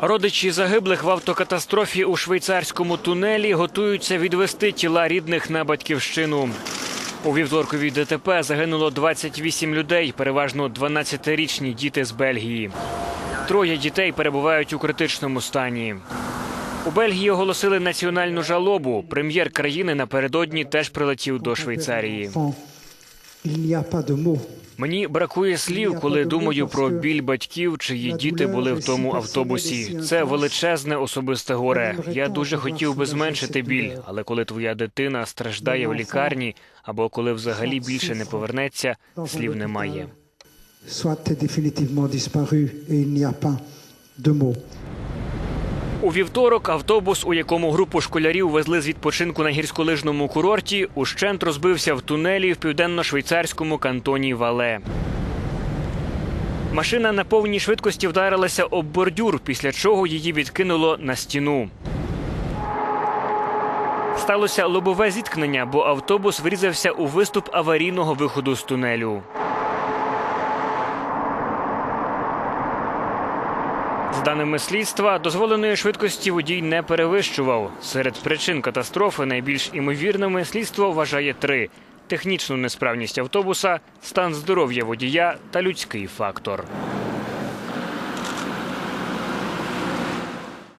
Родичі загиблих в автокатастрофі у швейцарському тунелі готуються відвести тіла рідних на батьківщину. У вівторковій ДТП загинуло 28 людей, переважно 12-річні діти з Бельгії. Троє дітей перебувають у критичному стані. У Бельгії оголосили національну жалобу. Прем'єр країни напередодні теж прилетів до Швейцарії. Мені бракує слів, коли думаю про біль батьків, чиї діти були в тому автобусі. Це величезне особисте горе. Я дуже хотів би зменшити біль, але коли твоя дитина страждає в лікарні або коли взагалі більше не повернеться, слів немає. Soit définitivement disparu et il n'y a pas de mots. У вівторок автобус, у якому групу школярів везли з відпочинку на гірськолижному курорті, ущент розбився в тунелі в південно-швейцарському кантоні Вале. Машина на повній швидкості вдарилася об бордюр, після чого її відкинуло на стіну. Сталося лобове зіткнення, бо автобус врізався у виступ аварійного виходу з тунелю. Даними слідства, дозволеної швидкості водій не перевищував. Серед причин катастрофи найбільш імовірними слідство вважає три: технічну несправність автобуса, стан здоров'я водія та людський фактор.